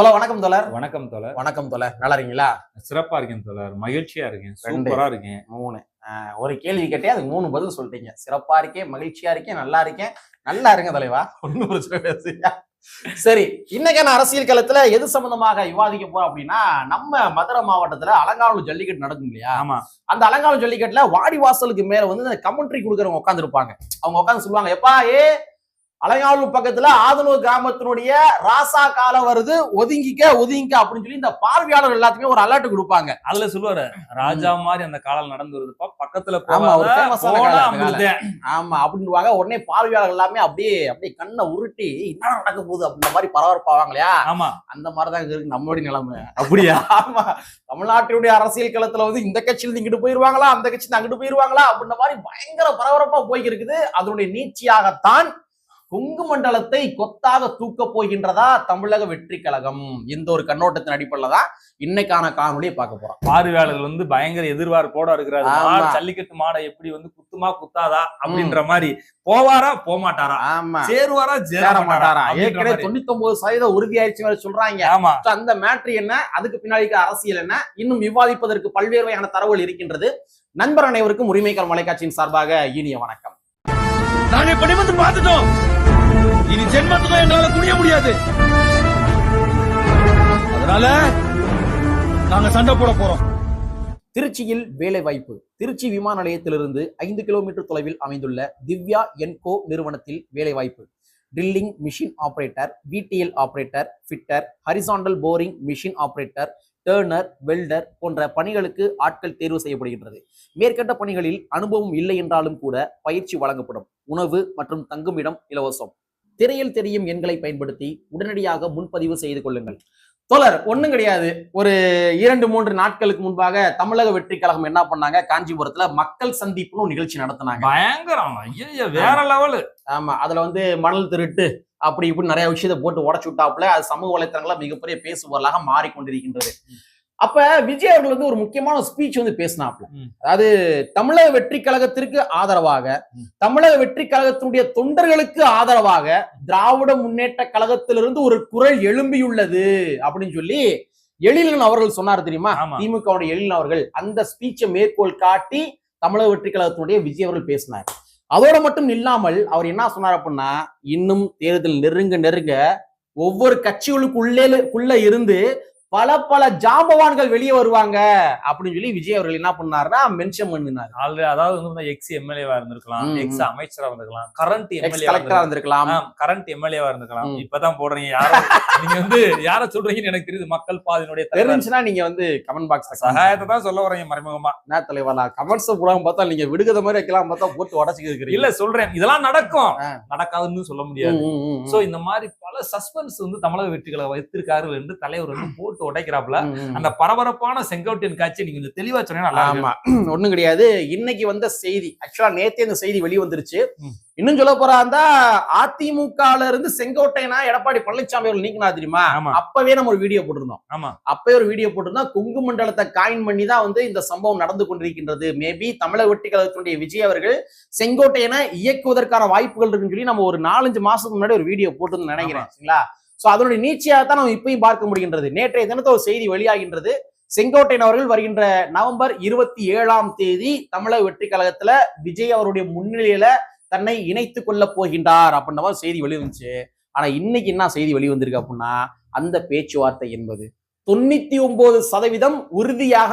தோல வணக்கம் தோலர் வணக்கம் தோழர். வணக்கம் தோலர் நல்லா இருக்கீங்களா? சிறப்பா இருக்கேன் தோழர். மகிழ்ச்சியா இருக்கேன். சூப்பரா இருக்கேன். மூணு. ஒரு கேள்வி கேட்டே அதுக்கு மூணு பதில் சொல்லிட்டீங்க. சிறப்பா இருக்கேன் மகிழ்ச்சியா இருக்கேன் நல்லா இருக்கேன். நல்லா இருங்க தலைவா. ஒன்னும் பிரச்சனை சரியா? சரி இன்னைக்கான அரசியல் களத்துல எது சம்பந்தமாக விவாதிக்க போறோம் அப்படின்னா நம்ம மதுரை மாவட்டத்துல அலங்காநல்லூர் ஜல்லிக்கட்டு நடக்கும் இல்லையா? ஆமா. அந்த அலங்காநல்லூர் ஜல்லிக்கட்டுல வாடி வாசலுக்கு மேல வந்து கமெண்ட்ரி கொடுக்குறவங்க உட்கார்ந்து இருப்பாங்க அவங்க உட்கார்ந்து சொல்லுவாங்க எப்பா ஏ அலங்காநல்லூர் பக்கத்துல ஆதனூர் கிராமத்தினுடைய ராசா காலம் வருது ஒதுங்கிக்க ஒதுங்கிக்க அப்படின்னு சொல்லி இந்த பார்வையாளர் எல்லாத்துக்குமே ஒரு அலர்ட் கொடுப்பாங்க. அதுல சொல்லுவாரு ராஜா மாதிரி அந்த காலம் நடந்து வருதுப்பா பக்கத்துல ஆமா, அப்படின்னுவாங்க. உடனே பார்வையாளர் எல்லாமே அப்படியே அப்படியே கண்ணை உருட்டி என்ன நடக்க போகுது? அப்படின்ற மாதிரி பரபரப்பாவாங்க இல்லையா? ஆமா. அந்த மாதிரிதான் இருக்கு நம்மளுடைய நிலைமை. அப்படியா? ஆமா. தமிழ்நாட்டினுடைய அரசியல் களத்துல வந்து இந்த கட்சியில இங்கிட்டு போயிருவாங்களா? அந்த கட்சியில அங்கிட்டு போயிருவாங்களா? அப்படின்ற மாதிரி பயங்கர பரபரப்பா போய்க்கு இருக்குது அதனுடைய நீட்சியாகத்தான் கொங்கு மண்டலத்தை கொத்தாக தூக்க போகின்றதா தமிழக வெற்றி கழகம்? இந்த ஒரு கண்ணோட்டத்தின் அடிப்படையில தான் இன்னைக்கான காணொலியை பார்க்க போறோம். பார்வையாளர்கள் வந்து பயங்கர எதிர்பார்ப்போட இருக்கிறாரு. ஜல்லிக்கட்டு மாடை எப்படி வந்து குத்துமா குத்தாதா அப்படின்ற மாதிரி போவாரா போக மாட்டாரா ஆமா. சேருவாரா சேர மாட்டாரா ஏற்கனவே தொண்ணூத்தி ஒன்பது சதவீதம் உறுதியாயிருச்சு வேற சொல்றாங்க. ஆமா. அந்த மேட்ரு என்ன? அதுக்கு பின்னாடி அரசியல் என்ன? இன்னும் விவாதிப்பதற்கு பல்வேறு வகையான தரவுகள் இருக்கின்றது. நண்பர் அனைவருக்கும் உரிமைக்கால் மலைக்காட்சியின் சார்பாக இனிய வணக்கம். நாங்க இப்ப பார்த்துட்டோம். இனி ஜென்மத்துக்கும் எங்களால குடிய முடியாது. அதனால நாங்க சண்டை போட போறோம். திருச்சியில் வேலை வாய்ப்பு திருச்சி விமான நிலையத்திலிருந்து ஐந்து கிலோமீட்டர் தொலைவில் அமைந்துள்ள திவ்யா என்கோ நிறுவனத்தில் வேலை வாய்ப்பு drilling machine operator VTL operator fitter horizontal boring machine operator turner welder போன்ற பணிகளுக்கு ஆட்கள் தேர்வு செய்யப்படுகின்றது. மேற்கண்ட பணிகளில் அனுபவம் இல்லை என்றாலும் கூட பயிற்சி வழங்கப்படும். உணவு மற்றும் தங்குமிடம் இலவசம். திரையில் தெரியும் எண்களை பயன்படுத்தி உடனடியாக முன்பதிவு செய்து கொள்ளுங்கள். தோழர் ஒண்ணும் கிடையாது. ஒரு இரண்டு மூன்று நாட்களுக்கு முன்பாக தமிழக வெற்றி கழகம் என்ன பண்ணாங்க? காஞ்சிபுரத்துல மக்கள் சந்திப்புன்னு நிகழ்ச்சி நடத்தினாங்க. பயங்கரம். வேற லெவலு. ஆமா அதுல வந்து மணல் திருட்டு அப்படி இப்படி நிறைய விஷயத்தை போட்டு உடச்சு விட்டாப்புல அது சமூக வலைத்தளங்கள மிகப்பெரிய பேசுபொருளாக மாறிக்கொண்டிருக்கின்றது. அப்ப விஜய் அவர்கள் வந்து ஒரு முக்கியமான ஸ்பீச் வந்து பேசினாப்ல. அதாவது தமிழக வெற்றி கழகத்திற்கு ஆதரவாக. தமிழக வெற்றி கழகத்தினுடைய தொண்டர்களுக்கு ஆதரவாக திராவிட முன்னேற்ற கழகத்திலிருந்து ஒரு குரல் எழும்பியுள்ளது அப்படின்னு சொல்லி எழிலன் அவர்கள் சொன்னார் தெரியுமா. திமுகவுடைய எழிலன் அவர்கள் அந்த ஸ்பீச்சை மேற்கோள் காட்டி தமிழக வெற்றி கழகத்தினுடைய விஜய் அவர்கள் பேசினார் அதோட மட்டும் இல்லாமல் அவர் என்ன சொன்னார் அப்படின்னா இன்னும் தேர்தல் நெருங்க நெருங்க ஒவ்வொரு கட்சிகளுக்குள்ளே இருந்து பல பல ஜாம்பவான்கள் வெளியே வருவாங்க அப்படின்னு சொல்லி விஜய் அவர்கள் என்ன பண்ணாருன்னா மென்ஷன் பண்ணினார். ஆல்ரெடி அதாவது வந்து எக்ஸ் எம்எல்ஏவா இருந்திருக்கலாம் எக்ஸ். அமைச்சரா இருந்திருக்கலாம் கரண்ட் எம்எல்ஏ கலெக்டரா இருந்திருக்கலாம். கரண்ட் எம்எல்ஏவா இருந்திருக்கலாம். இப்பதான் போடுறீங்க யாரும் நீங்க வந்து யார சொல்றீங்கன்னு எனக்கு தெரியுது மக்கள் பாதினுடைய. தெரிஞ்சுன்னா நீங்க வந்து கமெண்ட் பாக்ஸ் சகாயத்தை தான் சொல்ல வரீங்க மறைமுகமா. என்ன தலைவரா கமெண்ட்ஸ் போடாம பார்த்தா நீங்க விடுகத மாதிரி வைக்கலாம் பார்த்தா போட்டு உடச்சிக்க இல்ல சொல்றேன். இதெல்லாம் நடக்கும். நடக்காதுன்னு சொல்ல முடியாது. சோ இந்த மாதிரி பல சஸ்பென்ஸ் வந்து தமிழக வெற்றிகளை வைத்திருக்காரு என்று தலைவர் வந்து போட்டு உடைக்கிறாப்ல அந்த பரபரப்பான செங்கோட்டையன் காட்சியை நீங்க கொஞ்சம் தெளிவா சொன்னா நல்லா இருக்கும். ஆமா. ஒண்ணும் கிடையாது. இன்னைக்கு வந்த செய்தி ஆக்சுவலா நேத்தே இந்த செய்தி வெளிவந்துருச்சு. இன்னும் சொல்ல போறா இருந்தா அதிமுகல இருந்து செங்கோட்டையனா எடப்பாடி பழனிசாமி அவர்கள் நீக்கினா தெரியுமா. அப்பவே நம்ம ஒரு வீடியோ போட்டிருந்தோம். ஆமா. அப்பவே ஒரு வீடியோ போட்டிருந்தோம். கொங்கு மண்டலத்தை காயின் பண்ணி தான் வந்து இந்த சம்பவம் நடந்து கொண்டிருக்கின்றது. மேபி தமிழக வெட்டி கழகத்தினுடைய விஜய் அவர்கள் செங்கோட்டையனை இயக்குவதற்கான வாய்ப்புகள் இருக்குன்னு சொல்லி நம்ம ஒரு நாலஞ்சு மாசத்துக்கு முன்னாடி ஒரு வீடியோ போட்டு நினைக்கிறேன். சரிங்களா? ஸோ அதனுடைய நீட்சியாக தான் நம்ம இப்பயும் பார்க்க முடிகின்றது. நேற்றைய தினத்தை ஒரு செய்தி வெளியாகின்றது. செங்கோட்டையன் அவர்கள் வருகின்ற நவம்பர் இருபத்தி ஏழாம் தேதி தமிழக வெற்றி கழகத்துல விஜய் அவருடைய முன்னிலையில தன்னை இணைத்து கொள்ள போகின்றார் அப்படின்ற செய்தி வெளிவந்துச்சு. ஆனா இன்னைக்கு என்ன செய்தி வெளிவந்திருக்கு அப்படின்னா அந்த பேச்சுவார்த்தை என்பது. தொண்ணூத்தி ஒன்பது சதவீதம் உறுதியாக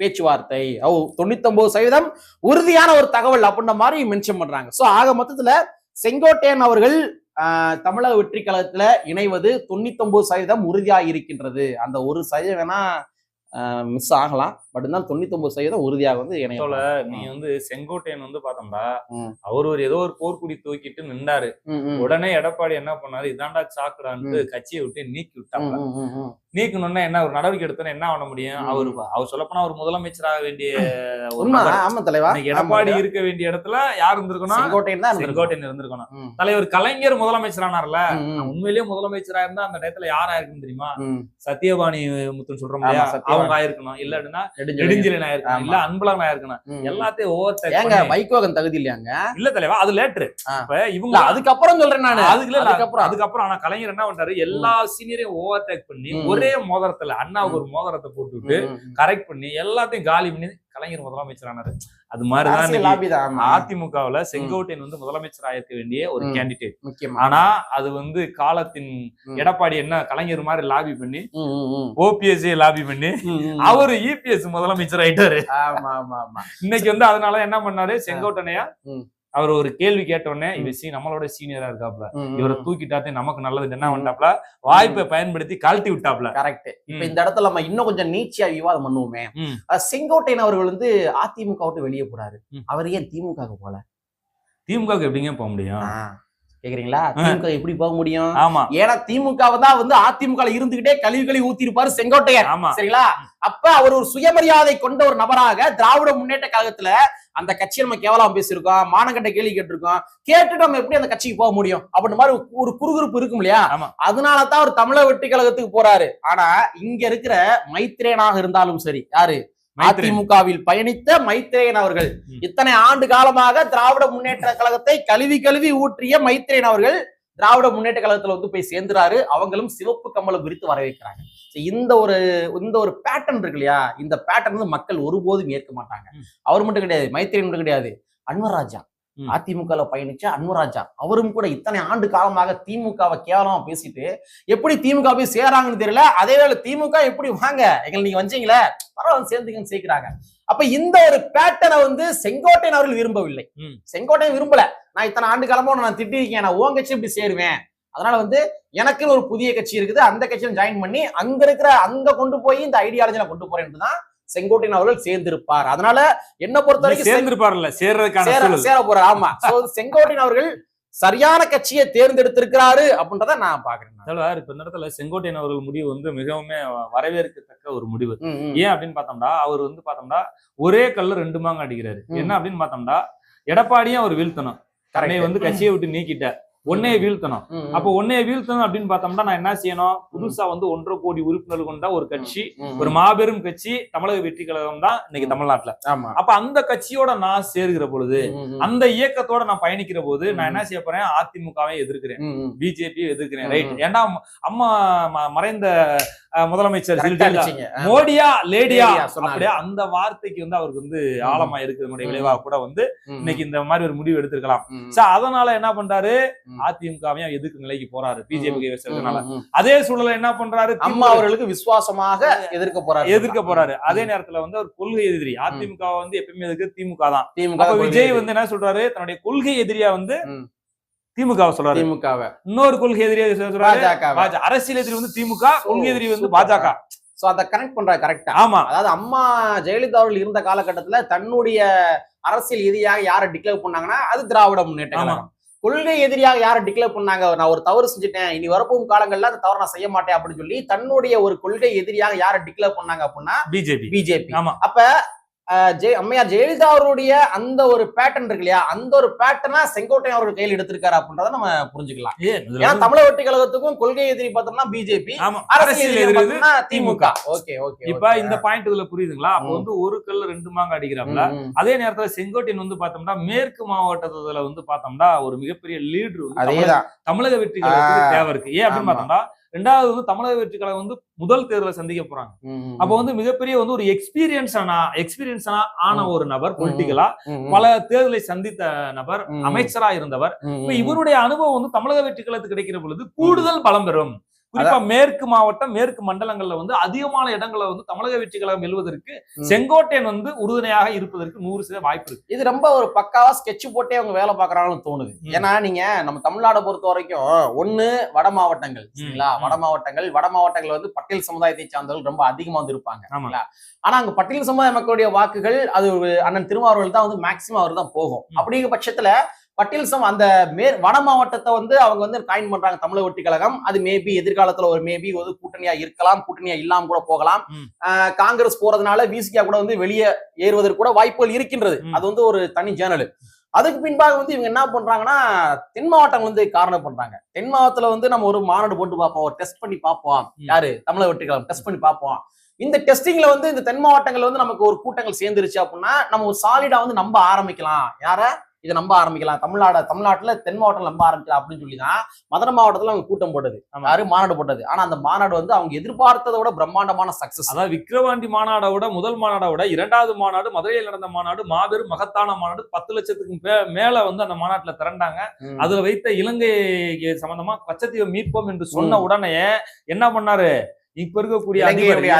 பேச்சுவார்த்தை. ஓ தொண்ணூத்தி ஒன்பது சதவீதம் உறுதியான ஒரு தகவல் அப்படின்ற மாதிரி மென்ஷன் பண்றாங்க. சோ ஆக மொத்தத்துல செங்கோட்டையன் அவர்கள் தமிழக வெற்றி கழகத்துல இணைவது தொண்ணூத்தி ஒன்பது சதவீதம் உறுதியாக இருக்கின்றது அந்த ஒரு சதவீதம் வேணா மிஸ் ஆகலாம் பட் இருந்தாலும் தொண்ணூத்தி ஒன்பது சதவீதம் உறுதியாக வந்து இணைய தோழ, நீ வந்து செங்கோட்டையன் வந்து பார்த்தோம்டா. அவர் ஒரு ஏதோ ஒரு போர்க்குடி தூக்கிட்டு நின்றாரு. உடனே எடப்பாடி என்ன பண்ணாரு இதாண்டா சாக்குடான்ட்டு கட்சியை விட்டு நீக்கி விட்டாங்க. நீக்கணும்னா என்ன? ஒரு நடவடிக்கை எடுத்தா என்ன பண்ண முடியும். அவர் அவர் சொல்லப்போனா ஒரு முதலமைச்சராக வேண்டிய ஒரு உண்மை நபர். ஆமா தலைவா. எடப்பாடி இருக்க வேண்டிய இடத்துல யார் இருந்திருக்கணும்? செங்கோட்டையன் இருந்திருக்கணும். தலைவர் கலைஞர் முதலமைச்சரானார்ல. ம், ம், உண்மையிலேயே முதலமைச்சரா இருந்தா அந்த டயத்துல யார் ஆயிருக்கும் தெரியுமா. சத்யபாணி முத்துன்னு சொல்றோம். அவங்க ஆயிருக்கணும். இல்ல அப்படின்னா. நெடுஞ்செழியன். ஆயிருக்கணும். இல்ல அன்பழகன் ஆயிருக்கணும். எல்லாத்தையும் ஓவர் ஏங்க வைகோகன் தகுதி இல்லையாங்க? இல்ல தலைவா அது லேட்ரு ஆ. இப்ப இவங்க அதுக்கப்புறம் சொல்றேன் நானு. அதுக்கு அதுக்கப்புறம். அதுக்கப்புறம். ஆனா கலைஞர் என்ன பண்றாரு? எல்லா சீனியரையும் ஓவர் டேக் பண்ணி ம். ஒரே மோதிரத்துல அண்ணாவுக்கு ஒரு மோதிரத்தை போட்டுவிட்டு. கரெக்ட் பண்ணி எல்லாத்தையும் காலி பண்ணி கலைஞர் முதலமைச்சரானாரு அது மாதிரிதான். அதிமுகவுல செங்கோட்டையன் வந்து முதலமைச்சர் ஆயிருக்க வேண்டிய ஒரு. கேண்டிடேட் ஆனா அது வந்து காலத்தின். எடப்பாடி என்ன கலைஞர் மாதிரி லாபி பண்ணி. ஓபிஎஸ் லாபி பண்ணி. அவரு இபிஎஸ் முதலமைச்சர் ஆயிட்டாரு ஆமா ஆமா ஆமா இன்னைக்கு வந்து அதனால என்ன பண்ணாரு செங்கோட்டனையா. அவர் ஒரு கேள்வி கேட்ட உடனே இவர் சி நம்மளோட சீனியரா இருக்காப்ல. இவரை. தூக்கிட்டாத்தே நமக்கு நல்லது என்ன பண்ணாப்ல வாய்ப்பை பயன்படுத்தி கழட்டி விட்டாப்ல. கரெக்ட் இப்ப. இந்த இடத்துல நம்ம இன்னும் கொஞ்சம் நீச்சியா விவாதம் பண்ணுவோமே. செங்கோட்டையன் அவர்கள் வந்து அதிமுக விட்டு வெளியே போறாரு. அவர் ஏன் திமுக போல? திமுகவுக்கு எப்படிங்க போக முடியும்? கேக்குறீங்களா? திமுக எப்படி போக முடியும்? ஆமா. ஏன்னா திமுக தான் வந்து அதிமுக இருந்துகிட்டே கழிவு கழுவி ஊத்தி இருப்பாரு செங்கோட்டையன் ஆமா. சரிங்களா? அப்ப அவர் ஒரு சுயமரியாதை கொண்ட ஒரு நபராக திராவிட முன்னேற்ற கழகத்துல அந்த கட்சியை நம்ம கேவலம் பேசியிருக்கோம் மானக்கட்ட கேள்வி கேட்டிருக்கோம். கேட்டுட்டு நம்ம எப்படி அந்த கட்சிக்கு போக முடியும்? அப்படின்ற மாதிரி ஒரு குறுகுறுப்பு இருக்கும் இல்லையா? ஆமா. அதனால தான் அவர் தமிழக வெற்றி கழகத்துக்கு போறாரு. ஆனா இங்க இருக்கிற மைத்ரேனாக இருந்தாலும் சரி யாரு. அதிமுகவில் பயணித்த மைத்ரேயன் அவர்கள். இத்தனை ஆண்டு காலமாக திராவிட முன்னேற்ற கழகத்தை கழுவி கழுவி ஊற்றிய மைத்ரேயன் அவர்கள் திராவிட முன்னேற்ற கழகத்துல வந்து போய் சேர்ந்துறாரு. அவங்களும் சிவப்பு கம்பளம் விரித்து வரவேற்கிறாங்க. இந்த ஒரு இந்த ஒரு பேட்டர்ன் இருக்கு இல்லையா? இந்த பேட்டர்ன் வந்து மக்கள் ஒருபோதும் ஏற்க மாட்டாங்க. அவர் மட்டும் கிடையாது மைத்ரேயன் மட்டும் கிடையாது. அன்வராஜா ம். அதிமுகல பயணிச்ச அன்வராஜா. அவரும் கூட இத்தனை ஆண்டு காலமாக திமுகவை கேவலமா பேசிட்டு எப்படி திமுக போய் சேராங்கன்னு தெரியல அதே வேளை திமுக எப்படி வாங்க? எங்களை நீங்க வந்தீங்களே பரவாயில்ல சேர்ந்துக்கன்னு சேர்க்கிறாங்க. அப்ப இந்த ஒரு பேட்டர்னை வந்து செங்கோட்டையன் அவர்கள் விரும்பவில்லை. செங்கோட்டையன் விரும்பல. நான் இத்தனை ஆண்டு காலமா நான் திட்டிருக்கேன் நான் உன் கட்சி இப்படி சேருவேன்? அதனால வந்து எனக்குன்னு ஒரு புதிய கட்சி இருக்குது அந்த கட்சியில ஜாயின் பண்ணி அங்க இருக்கிற அங்க கொண்டு போய் இந்த ஐடியாலஜி நான் கொண்டு போறேன்னு தான் செங்கோட்டையன் அவர்கள் சேர்ந்திருப்பார் அதனால என்ன பொறுத்த வரைக்கும் சேர்ந்திருப்பாருல்ல சேர்றதுக்கான சேர போறாரு ஆமா செங்கோட்டையன் அவர்கள் சரியான கட்சியை தேர்ந்தெடுத்திருக்கிறாரு அப்படின்றத நான் பாக்குறேன். தலைவர் இப்ப இந்த இடத்துல செங்கோட்டையன் அவர்கள் முடிவு வந்து மிகவும் வரவேற்கத்தக்க ஒரு முடிவு. ஏன் அப்படின்னு பார்த்தோம்னா அவர் வந்து பார்த்தோம்னா ஒரே கல்ல ரெண்டு மாங்க அடிக்கிறாரு. என்ன அப்படின்னு பார்த்தோம்னா எடப்பாடியும் அவர் வீழ்த்தணும் தன்னை. வந்து கட்சியை விட்டு நீக்கிட்ட ஒன்னே வீழ்த்தணும். அப்போ ஒன்னே வீழ்த்தணும் அப்படின்னு பார்த்தோம்னா நான் என்ன செய்யணும் புதுசா வந்து ஒன்றரை கோடி உறுப்பினர் கொண்ட ஒரு கட்சி ஒரு. மாபெரும் கட்சி தமிழக வெற்றி கழகம் தான் இன்னைக்கு தமிழ்நாட்டுல அப்ப அந்த கட்சியோட நான் சேர்கிற பொழுது அந்த இயக்கத்தோட நான் பயணிக்கிற போது நான் என்ன செய்ய போறேன் அதிமுகவை எதிர்க்கிறேன். பிஜேபியை எதிர்க்கிறேன் ரைட் ம். ஏன்டா அம்மா மறைந்த முதலமைச்சர். மோடியா லேடியா. அப்படியே அந்த வார்த்தைக்கு வந்து அவருக்கு வந்து. ஆழமா இருக்கிறதுனுடைய ம். விளைவா கூட வந்து இன்னைக்கு இந்த மாதிரி ஒரு முடிவு எடுத்திருக்கலாம் அதனால என்ன பண்றாரு. அதிமுகவையும் எதிர்க்கு நிலைக்கு போறாரு. பிஜேபி வச்சதுனால. அதே சூழல என்ன பண்றாரு? அம்மா அவர்களுக்கு விசுவாசமாக எதிர்க்க போறாரு. எதிர்க்க போறாரு. அதே நேரத்துல வந்து அவர் கொள்கை எதிரி. அதிமுக வந்து எப்பயுமே எதிர்க்கு திமுக தான். திமுக விஜய். வந்து என்ன சொல்றாரு? தன்னுடைய கொள்கை எதிரியா வந்து ம். திமுக சொல்றாரு. திமுகவை. இன்னொரு கொள்கை எதிரியா சொல்றாரு? அரசியல் எதிரி வந்து திமுக கொள்கை எதிரி வந்து பாஜக. சோ அத கனெக்ட் பண்றாரு கரெக்டா ஆமா. அதாவது அம்மா ஜெயலலிதா அவர்கள் இருந்த காலகட்டத்துல தன்னுடைய அரசியல் எதிரியாக யாரை டிக்ளேர் பண்ணாங்கன்னா அது திராவிட முன்னேற்ற ஆமா. கழகம். கொள்கை எதிரியாக யாரை டிக்ளேர் பண்ணாங்க? நான் ஒரு தவறு செஞ்சுட்டேன். இனி வரப்போகும் காலங்கள்ல அந்த தவறு நான் செய்ய மாட்டேன் அப்படின்னு சொல்லி தன்னுடைய ஒரு கொள்கை எதிரியாக யாரை டிக்ளேர் பண்ணாங்க அப்படின்னா பிஜேபி. பிஜேபி. ஆமா. அப்ப ஜெய அம்மையார் ஜெயலலிதா அவருடைய அந்த ஒரு பேட்டர்ன் இருக்கு இல்லையா? அந்த ஒரு பேட்டர்னா செங்கோட்டையன் அவர்கள் கையில் எடுத்திருக்காரு அப்படின்றத நம்ம புரிஞ்சுக்கலாம். ஏன்னா தமிழக வெற்றி கழகத்துக்கும் கொள்கை எதிரி பார்த்தோம்னா பிஜேபி அரசியல் எதிரி திமுக. ஓகே ஓகே இப்ப இந்த பாயிண்ட் இதுல புரியுதுங்களா? அப்ப. வந்து ஒரு கல்ல ரெண்டு மாங்க அடிக்கிறாப்ல அதே நேரத்துல செங்கோட்டையன் வந்து பார்த்தோம்னா மேற்கு மாவட்டத்துல வந்து பார்த்தோம்னா ஒரு மிகப்பெரிய லீடர் வந்து தமிழக- வெற்றி கழகத்துக்கு. தேவை இருக்கு. ஏன் அப்படின்னு. பார்த்தோம்னா ரெண்டாவது வந்து தமிழக வெற்றி கழகம் வந்து முதல் தேர்தலை சந்திக்க போறாங்க. அப்ப வந்து மிகப்பெரிய வந்து ஒரு எக்ஸ்பீரியன்ஸ் ஆன எக்ஸ்பீரியன்ஸ் ஆன. ஒரு நபர். பொலிட்டிக்கலா பல தேர்தலை சந்தித்த நபர். அமைச்சரா இருந்தவர். இப்ப இவருடைய அனுபவம் வந்து தமிழக வெற்றி கழகத்துக்கு கிடைக்கிற பொழுது கூடுதல் பலம் பெறும். குறிப்பா மேற்கு மாவட்டம் மேற்கு மண்டலங்கள்ல வந்து அதிகமான இடங்களை வந்து தமிழக வெற்றி கழகம் வெல்வதற்கு ம். செங்கோட்டையன் வந்து உறுதுணையாக இருப்பதற்கு நூறு சதவீத வாய்ப்பு இருக்கு இது ரொம்ப ஒரு பக்காவா ஸ்கெட்ச் போட்டே அவங்க வேலை பாக்குறாங்கன்னு தோணுது. ஏன்னா நீங்க நம்ம தமிழ்நாடை பொறுத்த வரைக்கும் ஒண்ணு வட மாவட்டங்கள் சரிங்களா. வட மாவட்டங்கள் வட மாவட்டங்கள் வந்து பட்டியல் சமுதாயத்தை சார்ந்தவர்கள் ரொம்ப அதிகமா வந்து இருப்பாங்க? ஆனா அங்க பட்டியல் சமுதாய மக்களுடைய வாக்குகள் அது அண்ணன் திருமாவர்கள் தான் வந்து மேக்சிமம் அவர் தான் போகும். அப்படிங்கிற பட்சத்துல பட்டியல் சம் அந்த மே வட மாவட்டத்தை வந்து அவங்க வந்து காயின் பண்றாங்க தமிழக வெற்றி கழகம் அது மேபி எதிர்காலத்துல ஒரு மேபி ஒரு கூட்டணியா இருக்கலாம் கூட்டணியா இல்லாம கூட போகலாம். காங்கிரஸ் போறதுனால விசிகா கூட வந்து வெளியே ஏறுவதற்கு கூட வாய்ப்புகள் இருக்கின்றது. அது வந்து ஒரு தனி ஜேர்னல் அதுக்கு பின்பாக வந்து இவங்க என்ன பண்றாங்கன்னா தென் மாவட்டம் வந்து காரணம் பண்றாங்க. தென் மாவட்டத்துல வந்து நம்ம ஒரு மாநாடு போட்டு பார்ப்போம் ஒரு டெஸ்ட் பண்ணி பார்ப்போம். யாரு? தமிழக கழகம் டெஸ்ட் பண்ணி பார்ப்போம். இந்த டெஸ்டிங்ல வந்து இந்த தென் மாவட்டங்கள்ல வந்து நமக்கு ஒரு கூட்டங்கள் சேர்ந்துருச்சு அப்படின்னா நம்ம ஒரு சாலிடா வந்து நம்ப ஆரம்பிக்கலாம். யார? இதை நம்ப ஆரம்பிக்கலாம். தமிழ்நாடு தமிழ்நாட்டுல தென் மாவட்டம் நம்ப ஆரம்பிக்கலாம் அப்படின்னு சொல்லி தான் மதுரை மாவட்டத்துல அவங்க கூட்டம் போட்டது. ஆமா. யாரு? மாநாடு போட்டது. ஆனா அந்த மாநாடு வந்து அவங்க எதிர்பார்த்ததை விட பிரம்மாண்டமான சக்சஸ் அதாவது விக்கிரவாண்டி மாநாடை விட முதல் மாநாடை விட இரண்டாவது மாநாடு மதுரையில் நடந்த மாநாடு மாபெரும் மகத்தான மாநாடு பத்து லட்சத்துக்கு மேல வந்து அந்த மாநாட்டுல திரண்டாங்க. அதுல வைத்த இலங்கை சம்பந்தமா கச்சத்தீவை மீட்போம் என்று சொன்ன உடனே என்ன பண்ணாரு? இப்ப இருக்கக்கூடிய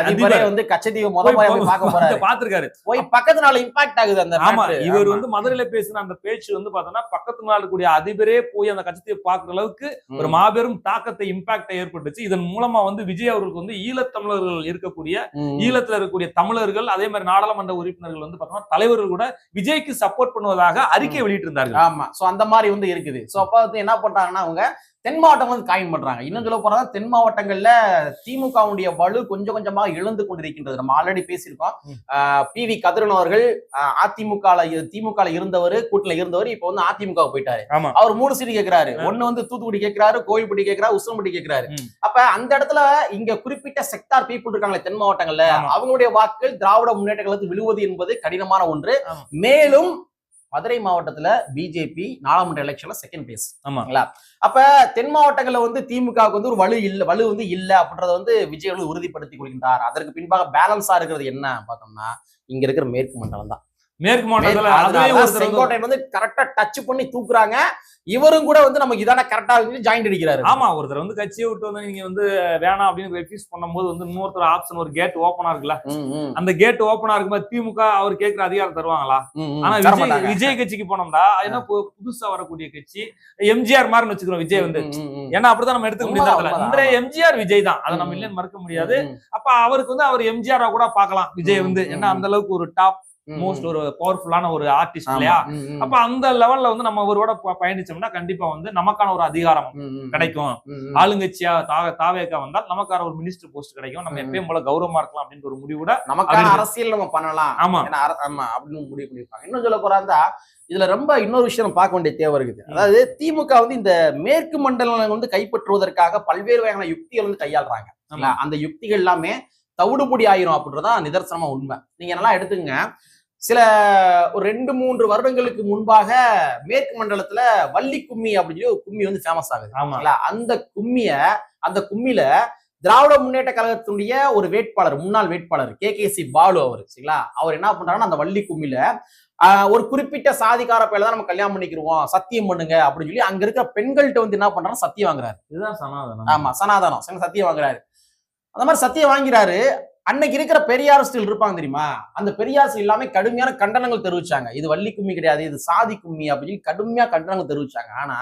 அதிபர் வந்து கச்சதீவை முத முறையா போய் பார்க்க போறாரு பாத்துருக்காரு போய் பக்கத்து நாள் இம்பாக்ட் ஆகுது அந்த ஆமா. இவர். வந்து மதுரையில பேசின அந்த பேச்சு வந்து பாத்தோம்னா பக்கத்து நாள் கூடிய அதிபரே போய் அந்த கட்சியை பாக்குற அளவுக்கு ஒரு. மாபெரும் தாக்கத்தை இம்பாக்டை ஏற்பட்டுச்சு இதன் மூலமா வந்து விஜய் அவர்களுக்கு வந்து ஈழத்தமிழர்கள் இருக்கக்கூடிய. ஈழத்துல இருக்கக்கூடிய தமிழர்கள் அதே மாதிரி நாடாளுமன்ற உறுப்பினர்கள் வந்து பார்த்தோம்னா தலைவர்கள் கூட விஜய்க்கு சப்போர்ட் பண்ணுவதாக அறிக்கை வெளியிட்டிருந்தார்கள் ஆமா சோ அந்த மாதிரி வந்து இருக்குது சோ அப்ப என்ன பண்றாங்கன்னா அவங்க தென் மாவட்டம் வந்து காயின் பண்றாங்க இன்னும் சொல்ல போனா தென் மாவட்டங்கள்ல திமுகவுடைய வலு கொஞ்சம் கொஞ்சமா இழந்து கொண்டிருக்கின்றது நம்ம ஆல்ரெடி பேசியிருக்கோம். பி வி கதிரன் அவர்கள் அதிமுக திமுக இருந்தவர் கூட்டில இருந்தவர் இப்ப வந்து அதிமுக போயிட்டாரு அவர் மூணு சீட்டு கேக்குறாரு ஆ. ஒண்ணு வந்து தூத்துக்குடி கேக்குறாரு கோயில்பட்டி கேக்குறாரு உசிலம்பட்டி கேக்குறாரு ம். அப்ப அந்த இடத்துல இங்க குறிப்பிட்ட செக்டார் பீப்புள் இருக்காங்களே தென் மாவட்டங்கள்ல. அவங்களுடைய வாக்குகள் திராவிட முன்னேற்ற கழகத்துக்கு விழுவது என்பது கடினமான ஒன்று. மேலும் மதுரை மாவட்டத்துல பிஜேபி நாடாளுமன்ற எலெக்ஷன்ல செகண்ட் பிளேஸ் ஆமா. அப்ப தென் மாவட்டங்கள்ல வந்து திமுகவுக்கு வந்து ஒரு வலு இல்ல வலு வந்து இல்ல அப்படின்றத வந்து விஜய் வந்து உறுதிப்படுத்திக் கொள்கின்றார். அதற்கு பின்பாக பேலன்ஸா இருக்கிறது என்ன பார்த்தோம்னா இங்க இருக்கிற மேற்கு மண்டலம் தான். மேற்கு மாவட்டத்துல செங்கோட்டையன் வந்து கரெக்டா டச் பண்ணி தூக்குறாங்க. இவரும் கூட வந்து நமக்கு இதான கரெக்டா ஜாயிண்ட் அடிக்கிறாரு. ஆமா ஒருத்தர் வந்து கட்சியை விட்டு வந்து நீங்க வந்து வேணாம் அப்படின்னு ரெஃப்யூஸ் பண்ணும்போது வந்து இன்னொருத்தர் ஆப்ஷன் ஒரு கேட் ஓப்பனா இருக்குல்ல? அந்த கேட் ஓப்பனா இருக்கும்போது திமுக அவர் கேட்கிற அதிகாரம் தருவாங்களா. ஆனா விஜய் கட்சிக்கு போனோம்னா என்ன பு- புதுசா வரக்கூடிய கட்சி எம்ஜிஆர் மாதிரி வச்சுக்கிறோம் விஜய் வந்து. ஏன்னா அப்படிதான் நம்ம எடுத்துக்க முடியாது. இன்றைய எம்ஜிஆர் விஜய் தான். அதை நம்ம. இல்லைன்னு மறக்க முடியாது. அப்ப அவருக்கு வந்து அவர் எம்ஜிஆரா கூட பார்க்கலாம் விஜய் வந்து. ஏன்னா. அந்த அளவுக்கு ஒரு டாப் மோஸ்ட். ஒரு பவர்ஃபுல்லான ஒரு ஆர்டிஸ்ட். இல்லையா. அப்ப அந்த லெவல்ல வந்து நம்ம ப- பயணிச்சோம்னா கண்டிப்பா வந்து நமக்கான ஒரு அதிகாரம். கிடைக்கும். ஆளுங்கட்சியா தாவே தாவேக்கா வந்தால் நமக்கான ஒரு மினிஸ்டர் போஸ்ட் கிடைக்கும் நம்ம. எப்பயும் போல கௌரவமா இருக்கலாம் அப்படின்ற ஒரு முடிவோட நமக்கான அரசியல் நம்ம பண்ணலாம் ஆமா. அப்படின்னு முடிவு பண்ணிருப்பாங்க இன்னும் சொல்ல போறாந்தா இதுல ரொம்ப இன்னொரு விஷயம் நம்ம பார்க்க வேண்டிய தேவை இருக்குது. அதாவது திமுக வந்து இந்த மேற்கு மண்டலம் வந்து கைப்பற்றுவதற்காக பல்வேறு வகையான யுக்திகள் வந்து கையாளுறாங்க? அந்த யுக்திகள் எல்லாமே தவிடுபொடி ஆயிரும் அப்படின்றதான் நிதர்சனமா உண்மை நீங்க நல்லா எடுத்துங்க சில ஒரு ரெண்டு மூன்று வருடங்களுக்கு முன்பாக மேற்கு மண்டலத்துல வள்ளி கும்மி அப்படின்னு சொல்லி ஒரு கும்மி வந்து ஃபேமஸ் ஆகுது. ஆமா. சரிங்களா? அந்த கும்மிய அந்த கும்மில திராவிட முன்னேற்ற கழகத்தினுடைய ஒரு வேட்பாளர் முன்னாள் வேட்பாளர் கே. கே. சி. பாலு அவர் சரிங்களா? அவர் என்ன பண்றாருன்னா அந்த வள்ளி கும்மில ஆஹ், ஒரு குறிப்பிட்ட சாதிக்கார பேர்ல தான் நம்ம கல்யாணம் பண்ணிக்கிருவோம் சத்தியம் பண்ணுங்க அப்படின்னு சொல்லி அங்க இருக்கிற பெண்கள்கிட்ட வந்து என்ன பண்றாரு சத்தியம் வாங்குறாரு. இதுதான் சனாதனம். ஆமா சனாதனம். சத்தியம் வாங்குறாரு. அந்த மாதிரி சத்தியம் வாங்கிறாரு. அன்னைக்கு இருக்கிற பெரியார் ஸ்டில் இருப்பாங்க தெரியுமா? அந்த பெரியார் எல்லாமே கடுமையான கண்டனங்கள் தெரிவிச்சாங்க. இது வள்ளி கும்மி கிடையாது இது சாதி கும்மி அப்படின்னு சொல்லி கடுமையா கண்டனங்கள் தெரிவிச்சாங்க. ஆனா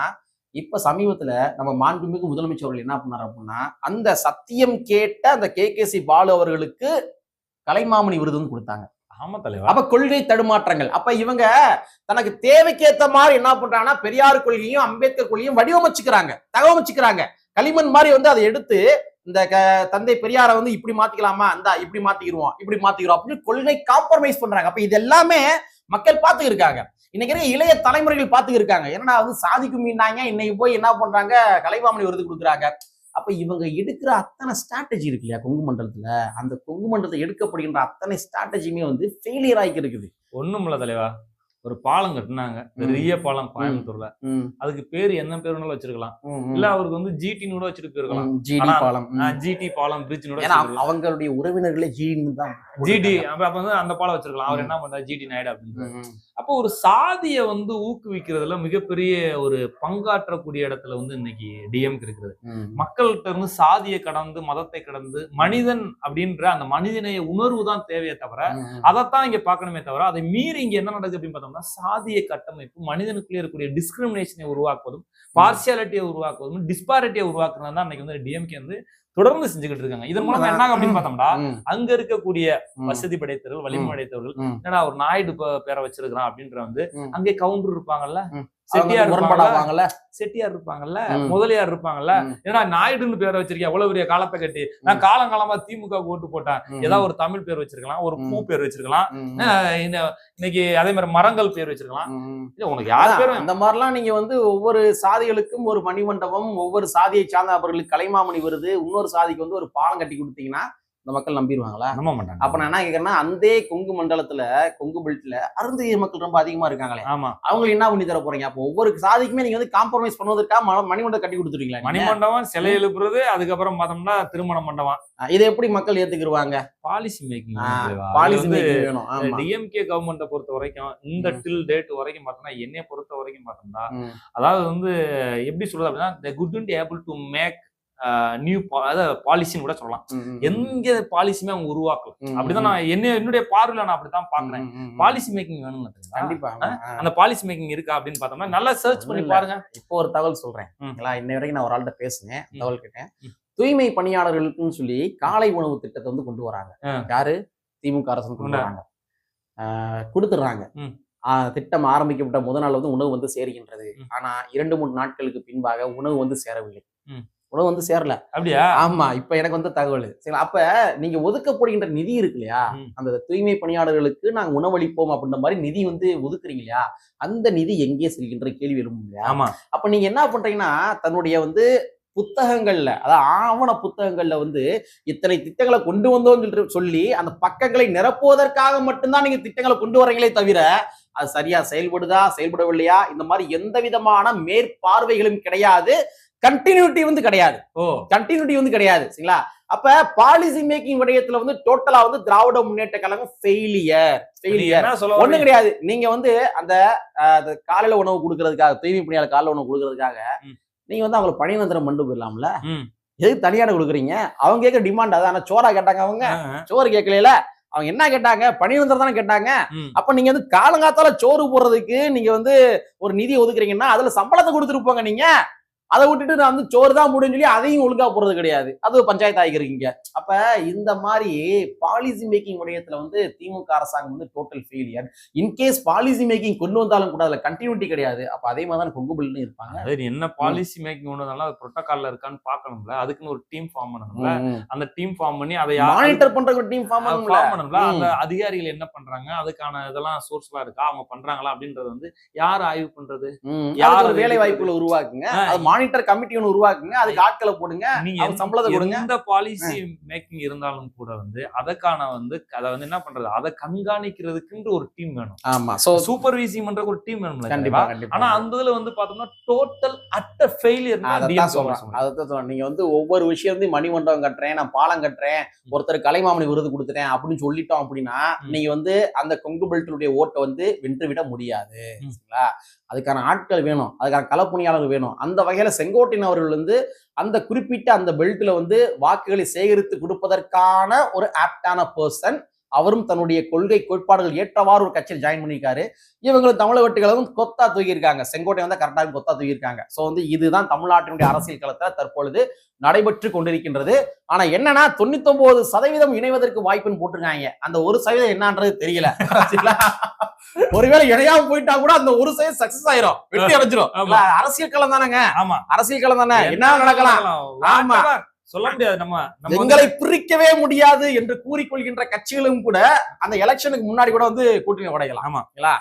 இப்ப சமீபத்துல நம்ம மாண்புமிகு முதலமைச்சர் அவர்கள் என்ன பண்ணாரு அப்படின்னா அந்த சத்தியம் கேட்ட அந்த கே. கே. சி. பாலு அவர்களுக்கு கலைமாமணி விருது வந்து கொடுத்தாங்க. ஆமா தலைவா. அப்ப கொள்கை தடுமாற்றங்கள். அப்ப இவங்க தனக்கு தேவைக்கேத்த மாதிரி என்ன பண்றாங்கன்னா பெரியார் கொள்கையும் அம்பேத்கர் கொள்கையும் வடிவமைச்சுக்கிறாங்க தகவமைச்சுக்கிறாங்க. களிமண் மாதிரி வந்து அதை எடுத்து இந்த க- தந்தை பெரியாரை வந்து இப்படி மாத்திக்கலாமா? அந்த இப்படி மாத்திக்கிருவோம் இப்படி மாத்திக்கிறோம் அப்படின்னு கொள்கை காம்ப்ரமைஸ் பண்றாங்க. அப்ப இது எல்லாமே மக்கள் பார்த்து இருக்காங்க இன்னைக்கு இளைய தலைமுறைகள் பார்த்து இருக்காங்க என்னடா வந்து சாதிக்கும் மீனாங்க இன்னைக்கு போய் என்ன பண்றாங்க? கலைவாமணி விருது கொடுக்குறாங்க. அப்ப இவங்க எடுக்கிற அத்தனை ஸ்ட்ராட்டஜி இருக்கு இல்லையா கொங்கு மண்டலத்துல? அந்த கொங்கு மண்டலத்தை எடுக்கப்படுகின்ற அத்தனை ஸ்ட்ராட்டஜியுமே வந்து ஃபெயிலியர் ஆகி இருக்குது. ஒண்ணும் இல்ல தலைவா. ஒரு பாலம் கட்டினாங்க பெரிய பாலம் கோயம்புத்தூர்ல அதுக்கு பேர் என்ன பேர் வேணாலும் வச்சிருக்கலாம். இல்ல அவருக்கு வந்து ஜிடின்னு கூட வச்சிட்டு போயிருக்கலாம் ஆனா, பாலம். ஜிடி பாலம் பிரிட்ஜ். அவங்களுடைய உறவினர்களே ஜிடின்னு தான் ஜிடி. அப்ப வந்து அந்த பாலம் வச்சிருக்கலாம் அவர். என்ன பண்றாரு ஜிடி நாயுடு அப்படின்னு. அப்போ ஒரு சாதியை வந்து ஊக்குவிக்கிறதுல மிகப்பெரிய ஒரு பங்காற்றக்கூடிய இடத்துல வந்து இன்னைக்கு டிஎம்க்கு இருக்கிறது. மக்கள்கிட்ட இருந்து சாதியை கடந்து மதத்தை கடந்து மனிதன் அப்படின்ற அந்த மனிதனைய உணர்வு தான் தேவையே தவிர. அதைத்தான் இங்க பார்க்கணுமே தவிர அதை மீறி இங்க என்ன நடக்குது அப்படின்னு பார்த்தோம்னா சாதிய கட்டமைப்பு மனிதனுக்குள்ளே இருக்கக்கூடிய டிஸ்கிரிமினேஷனை உருவாக்குவதும் பார்சியாலிட்டியை உருவாக்குவதும் டிஸ்பாரிட்டியை உருவாக்குறது தான் இன்னைக்கு வந்து டிஎம்கே வந்து தொடர்ந்து செஞ்சுக்கிட்டு இருக்காங்க இதன் மூலமா என்ன அப்படின்னு பார்த்தோம்னா அங்க இருக்கக்கூடிய. வசதி படைத்தவர்கள் வலிமை படைத்தவர்கள். என்னடா ஒரு நாயுடு பேரை வச்சிருக்கிறான் அப்படின்ற வந்து. அங்கே கவுண்டர் இருப்பாங்கல்ல. செட்டியார் இருப்பாங்கல்ல? செட்டியார் இருப்பாங்கல்ல. முதலியார் இருப்பாங்கல்ல. ஏன்னா நாயுடுன்னு பேரை வச்சிருக்கேன் எவ்வளவு பெரிய காலத்தை கட்டி. நான் காலங்காலமா திமுக ஓட்டு போட்டேன். ஏதாவது ஒரு தமிழ் பேர் வச்சிருக்கலாம். ஒரு பூ. பேர் வச்சிருக்கலாம். இந்த இன்னைக்கு அதே மாதிரி மரங்கள் பேர் வச்சிருக்கலாம். உனக்கு யார் பேரும் அந்த மாதிரிலாம் நீங்க வந்து ஒவ்வொரு சாதிகளுக்கும் ஒரு மணிமண்டபம் ஒவ்வொரு சாதியை சார்ந்த அவர்களுக்கு கலைமாமணி வருது. இன்னொரு சாதிக்கு வந்து ஒரு பாலம் கட்டி கொடுத்தீங்கன்னா இந்த மக்கள் நம்பிடுவாங்களா? நம்ப மாட்டாங்க. அப்ப நான் என்ன கேக்குறேன்னா அந்த கொங்கு மண்டலத்துல கொங்கு பெல்ட்ல அருந்ததிய மக்கள் ரொம்ப அதிகமா இருக்காங்களே. ஆமா. அவங்களுக்கு என்ன பண்ணி தர போறீங்க? அப்போ ஒவ்வொரு சாதிக்குமே நீங்க வந்து காம்ப்ரமைஸ் பண்ணுவதற்காக மணிமண்டபம் கட்டி கொடுத்துருவீங்களா நீங்க? மணிமண்டபம் சிலை எழுப்புறது அதுக்கப்புறம் பார்த்தோம்னா திருமண மண்டபம். இதை எப்படி மக்கள் ஏத்துக்கிருவாங்க? பாலிசி மேக்கிங் பாலிசி வேணும். ஆமா. டிஎம்கே கவர்மெண்ட்டை பொறுத்த வரைக்கும் இந்த. டில் டேட் வரைக்கும் பார்த்தோம்னா என்னைய பொறுத்த வரைக்கும் பார்த்தோம்னா. அதாவது வந்து எப்படி சொல்றது அப்படின்னா the good able to make new அதாவது பாலிசின்னு கூட சொல்லலாம். எந்த பாலிசியுமே அவங்க உருவாக்கல அப்படிதான் நான் என்ன என்னுடைய பார்வையில நான் அப்படிதான் பாக்குறேன். பாலிசி மேக்கிங் தெரியுங்களா? கண்டிப்பா. அந்த பாலிசி மேக்கிங் இருக்கா அப்படின்னு பார்த்தோம்னா நல்லா சர்ச் பண்ணி. பாருங்க இப்போ ஒரு தகவல் சொல்றேன் இன்ன வரைக்கும் நான் ஒரு ஆள்கிட்ட பேசினேன். தகவல் கேட்டேன். தூய்மை பணியாளர்களுக்குன்னு சொல்லி காலை உணவு திட்டத்தை வந்து கொண்டு வராங்க. யாரு திமுக அரசு கொண்டு. வராங்க ஆஹ் கொடுத்துடுறாங்க திட்டம் ஆரம்பிக்கப்பட்ட முதல் நாள் வந்து உணவு வந்து சேர்கின்றது. ஆனா இரண்டு மூணு நாட்களுக்கு பின்பாக உணவு வந்து சேரவில்லை. உணவு வந்து சேரல. அப்படியா? ஆமா இப்ப எனக்கு வந்து தகவல். சரிங்களா அப்ப நீங்க ஒதுக்கப்படுகின்ற நிதி இருக்கு இல்லையா. அந்த தூய்மை பணியாளர்களுக்கு நாங்க உணவளிப்போம் அப்படின்ற மாதிரி நிதி வந்து ஒதுக்குறீங்க இல்லையா? அந்த நிதி எங்கே செல்கின்ற கேள்வி எழும்பும் இல்லையா? ஆமா. அப்ப நீங்க என்ன பண்றீங்கன்னா தன்னுடைய வந்து புத்தகங்கள்ல அதாவது ஆவண புத்தகங்கள்ல வந்து இத்தனை திட்டங்களை கொண்டு சொல்லிட்டு சொல்லி அந்த பக்கங்களை நிரப்புவதற்காக மட்டும்தான் நீங்க திட்டங்களை கொண்டு வரீங்களே தவிர அது சரியா செயல்படுதா செயல்படவில்லையா? இந்த மாதிரி எந்த விதமான மேற்பார்வைகளும் கிடையாது. கண்டினியூட்டி வந்து கிடையாது. ஓ. கண்டினியூட்டி வந்து கிடையாது சரிங்களா? அப்ப பாலிசி மேக்கிங் விடயத்துல வந்து டோட்டலா வந்து திராவிட முன்னேற்ற கழகம் ஃபெயிலியர் ஃபெயிலியர் வரீங்க? கிடையாது. நீங்க வந்து அந்த காலையில உணவு கொடுக்கறதுக்காக தூய்மை பணியாளர் காலையில உணவு கொடுக்கறதுக்காக. நீங்க வந்து அவங்களுக்கு பணியந்திரம் கொண்டு போயிடலாம்ல. எதுக்கு தனியாட கொடுக்குறீங்க? அவங்க கேட்க டிமாண்ட் அதான். ஆனா சோறா கேட்டாங்க அவங்க. சோறு கேட்கல அவங்க என்ன கேட்டாங்க? பணியந்திரம் தானே கேட்டாங்க. அப்ப நீங்க வந்து காலங்காத்தால சோறு போடுறதுக்கு நீங்க வந்து ஒரு நிதி ஒதுக்குறீங்கன்னா அதுல சம்பளத்தை கொடுத்துருப்பாங்க நீங்க. அதை விட்டுட்டு நான் வந்து சோறு தான் முடியும் சொல்லி அதையும் ஒழுங்கா போறது கிடையாது. அது பஞ்சாயத்து ஆகிக்கிறீங்க அப்ப இந்த மாதிரி பாலிசி மேக்கிங் விடயத்துல வந்து திமுக அரசாங்கம் வந்து total failure in case policy making கொண்டு வந்தாலும் கூட அதுல கண்டினியூட்டி கிடையாது. அப்ப அதே மாதிரி தான் கொங்கு இருப்பாங்க. நீ என்ன பாலிசி மேக்கிங் ஒண்ணுனாலும் அது புரோட்டோகால்ல இருக்கான்னு பாக்கணும்ல அதுக்குன்னு ஒரு டீம் ஃபார்ம் பண்ணணும்ல. அந்த டீம் ஃபார்ம் பண்ணி அதை மானிட்டர் பண்ற ஒரு டீம் ஃபார்ம் அது பண்ணணும்ல. அந்த அதிகாரிகள் என்ன பண்றாங்க? அதுக்கான இதெல்லாம் சோர்ஸ்லாம் இருக்கா? அவங்க பண்றாங்களா? அப்படின்றது வந்து யார் ஆய்வு பண்றது? யார் அதை வேலை? வாய்ப்புகளை உருவாக்குங்க. அது மானிட்டர் கமிட்டி ஒன்று உருவாக்குங்க. அதுக்கு ஆட்களை போடுங்க. நீங்க சம்பளத்தை கொடுங்க. எந்த பாலிசி மேக்கிங் இருந்தாலும் கூட வந்து அதற்கான வந்து அதை வந்து என்ன பண்றது? அதை கண்காணிக்கிறதுக்குன்ற ஒரு டீம் வேணும். ஆமா. சோ சூப்பர்வைசிங் பண்ற ஒரு டீம் வேணும்ல கண்டிப்பா ஆனா அந்த இதுல வந்து பார்த்தோம்னா டோட்டல் அட்ட ஃபெயிலியர் அதைத்தான் சொல்றேன். அதைத்தான் சொல்றேன். நீங்க வந்து ஒவ்வொரு வந்து மணிமண்டபம் கட்டுறேன் நான் பாலம் கட்டுறேன் ஒருத்தர் கலைமாமணி விருது கொடுத்துட்டேன் அப்படின்னு சொல்லிட்டோம் அப்படின்னா. நீங்க வந்து அந்த கொங்கு பெல்ட்டுடைய ஓட்டை வந்து வென்று விட முடியாது அதுக்கான ஆட்கள் வேணும். அதுக்கான களப்பணியாளர்கள் வேணும். அந்த வகையில செங்கோட்டையன் அவர்கள் வந்து அந்த குறிப்பிட்ட அந்த பெல்ட்ல வந்து வாக்குகளை சேகரித்து கொடுப்பதற்கான ஒரு ஆப்டான பர்சன் அவரும் தன்னுடைய கொள்கை கோட்பாடுகள் ஏற்றவாறு ஒரு கட்சியில் ஜாயின் பண்ணியிருக்காரு. இவங்களும் தமிழக வெட்டுகளும் கொத்தா தூக்கியிருக்காங்க. செங்கோட்டை வந்து கரெக்டாக கொத்தா தூக்கியிருக்காங்க. ஸோ வந்து இதுதான் தமிழ்நாட்டினுடைய அரசியல் களத்தில் தற்பொழுது நடைபெற்று கொண்டிருக்கின்றது. ஆனா என்னன்னா தொண்ணூத்தொன்பது சதவீதம் இணைவதற்கு வாய்ப்புன்னு போட்டிருக்காங்க. அந்த ஒரு சதவீதம் என்னன்றது தெரியல? ஒருவேளை இணையாம போயிட்டா கூட அந்த ஒரு சதவீதம் சக்சஸ் ஆயிரும். வெற்றி அடைஞ்சிரும். அரசியல் களம் தானேங்க. ஆமா. அரசியல் களம் தானே. என்ன நடக்கலாம்? ஆமா. ஆமா சொல்ல முடியாது. நம்ம எங்களை பிரிக்கவே முடியாது என்று கூறிக்கொள்கின்ற கட்சிகளும் கூட அந்த எலெக்ஷனுக்கு முன்னாடி கூட வந்து கூட்டணி உடையலாம். ஆமா.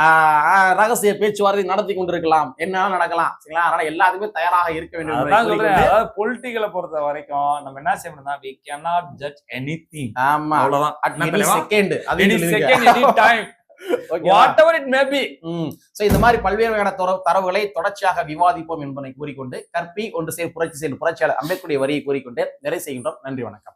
ஆஹ் ரகசிய பேச்சுவார்த்தை நடத்தி கொண்டிருக்கலாம். என்ன நடக்கலாம். சரிங்களா? அதனால எல்லாத்துக்குமே தயாராக இருக்க வேண்டும் அதாவது பொலிட்டிக்கலை பொறுத்த வரைக்கும் நம்ம என்ன செய்யணும்னா we cannot judge anything. ஆமா. அவ்வளவுதான். At என்ன any தெரியுமா? second. அது second any time ஓகேவா? whatever it may be ம். So, இந்த மாதிரி பல்வேறு வகையான தர- தரவுகளை தொடர்ச்சியாக விவாதிப்போம் என்பதை கூறிக்கொண்டு கற்பி ஒன்று சேர் புரட்சி செயல் புரட்சியாளர் அம்பேத்கருடைய வரியை கூறிக்கொண்டு நிறைவு செய்கின்றோம் நன்றி வணக்கம்